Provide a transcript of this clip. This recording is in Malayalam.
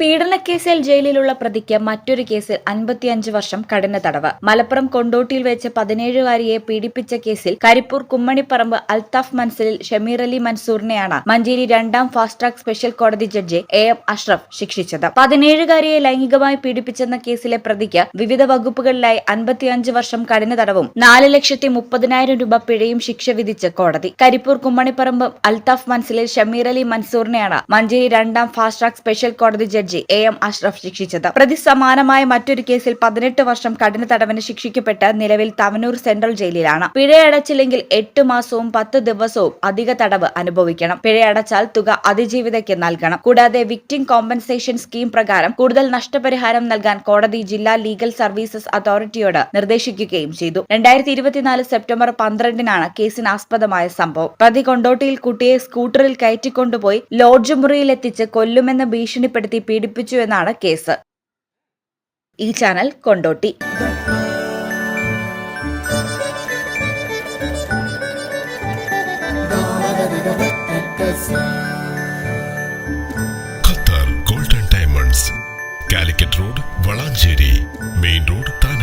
പീഡനക്കേസിൽ ജയിലിലുള്ള പ്രതിക്ക് മറ്റൊരു കേസിൽ അൻപത്തിയഞ്ച് വർഷം കഠിന തടവ്. മലപ്പുറം കൊണ്ടോട്ടിയിൽ വെച്ച് പതിനേഴുകാരിയെ പീഡിപ്പിച്ച കേസിൽ കരിപ്പൂർ കുമ്മണിപ്പറമ്പ് അൽത്താഫ് മൻസലിൽ ഷമീർ അലി മൻസൂറിനെയാണ് മഞ്ചേരി രണ്ടാം ഫാസ്റ്റ് ട്രാക്ക് സ്പെഷ്യൽ കോടതി ജഡ്ജി എ എം അഷ്റഫ് ശിക്ഷിച്ചത്. പതിനേഴുകാരിയെ ലൈംഗികമായി പീഡിപ്പിച്ചെന്ന കേസിലെ പ്രതിക്ക് വിവിധ വകുപ്പുകളിലായി അൻപത്തിയഞ്ച് വർഷം കഠിന തടവും നാല് ലക്ഷത്തി മുപ്പതിനായിരം രൂപ പിഴയും ശിക്ഷ വിധിച്ച് കോടതി. കരിപ്പൂർ കുമ്മണിപ്പറമ്പ് അൽത്താഫ് മൻസലിൽ ഷമീർ അലി മൻസൂറിനെയാണ് മഞ്ചേരി രണ്ടാം ഫാസ്റ്റ് ട്രാക്ക് സ്പെഷ്യൽ കോടതി ജഡ്ജി എ എം അഷ്റഫ് ശിക്ഷിച്ചത്. പ്രതി സമാനമായ മറ്റൊരു കേസിൽ പതിനെട്ട് വർഷം കഠിന തടവിന് ശിക്ഷിക്കപ്പെട്ട് നിലവിൽ തവനൂർ സെൻട്രൽ ജയിലിലാണ്. പിഴയടച്ചില്ലെങ്കിൽ എട്ട് മാസവും പത്ത് ദിവസവും അധിക തടവ് അനുഭവിക്കണം. പിഴയടച്ചാൽ തുക അതിജീവിതയ്ക്ക് നൽകണം. കൂടാതെ വിക്ടിം കോമ്പൻസേഷൻ സ്കീം പ്രകാരം കൂടുതൽ നഷ്ടപരിഹാരം നൽകാൻ കോടതി ജില്ലാ ലീഗൽ സർവീസസ് അതോറിറ്റിയോട് നിർദ്ദേശിക്കുകയും ചെയ്തു. രണ്ടായിരത്തി ഇരുപത്തിനാല് സെപ്റ്റംബർ പന്ത്രണ്ടിനാണ് കേസിന് ആസ്പദമായ സംഭവം. പ്രതി കൊണ്ടോട്ടിയിൽ കുട്ടിയെ സ്കൂട്ടറിൽ കയറ്റിക്കൊണ്ടുപോയി ലോഡ്ജ് മുറിയിലെത്തിച്ച് കൊല്ലുമെന്ന് ഭീഷണിപ്പെടുത്തി പീഡിപ്പിച്ചു എന്നാണ് കേസ്. ഈ channel Kondotty. Qatar golden diamonds. Calicut road Valanchery. Main road താൽ